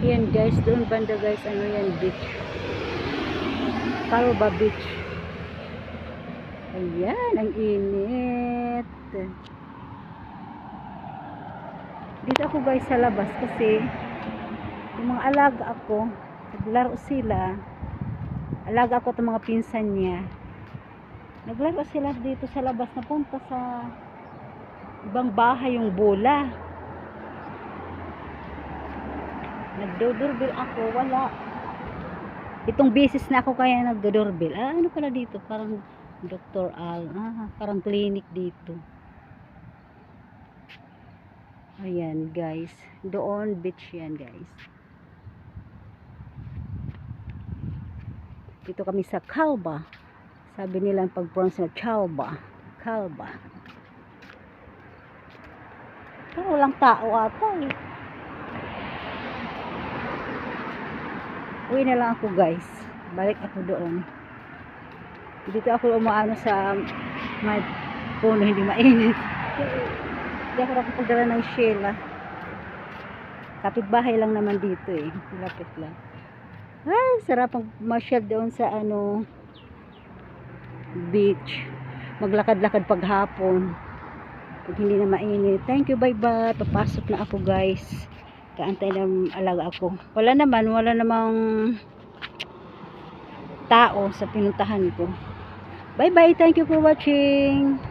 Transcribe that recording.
Yan guys, doon banda guys, ano yan, beach. Calva Beach. Ayan, ang init. Dito ako guys sa labas kasi yung mga alaga ako, naglaro sila. Alaga ako itong mga pinsan niya. Naglaro sila dito sa labas, napunta sa ibang bahay yung bola. Nagdo-doorbell ako, wala. Itong business na ako kaya nagdo-doorbell. Ah, ano pala dito? Parang Dr. Al. Ah, parang clinic dito. Ayan, guys. Doon, beach yan, guys. Dito kami sa Calba. Sabi nila ang pag-pronounce na Calba. Calba. Pero walang tao ata eh. Uwi na lang ako guys. Balik ako doon. Dito ako umaano sa may puno hindi mainit. Hindi ako nakapagdala ng Sheila. Kapit-bahay lang naman dito eh. Lapit lang. Ay, sarap ang masyal doon sa ano beach. Maglakad-lakad paghapon. Pag hindi na mainit. Thank you, bye-bye. Papasok na ako guys kaantay ng alaga ako. Wala naman, wala namang tao sa pinuntahan ko. Bye bye, thank you for watching.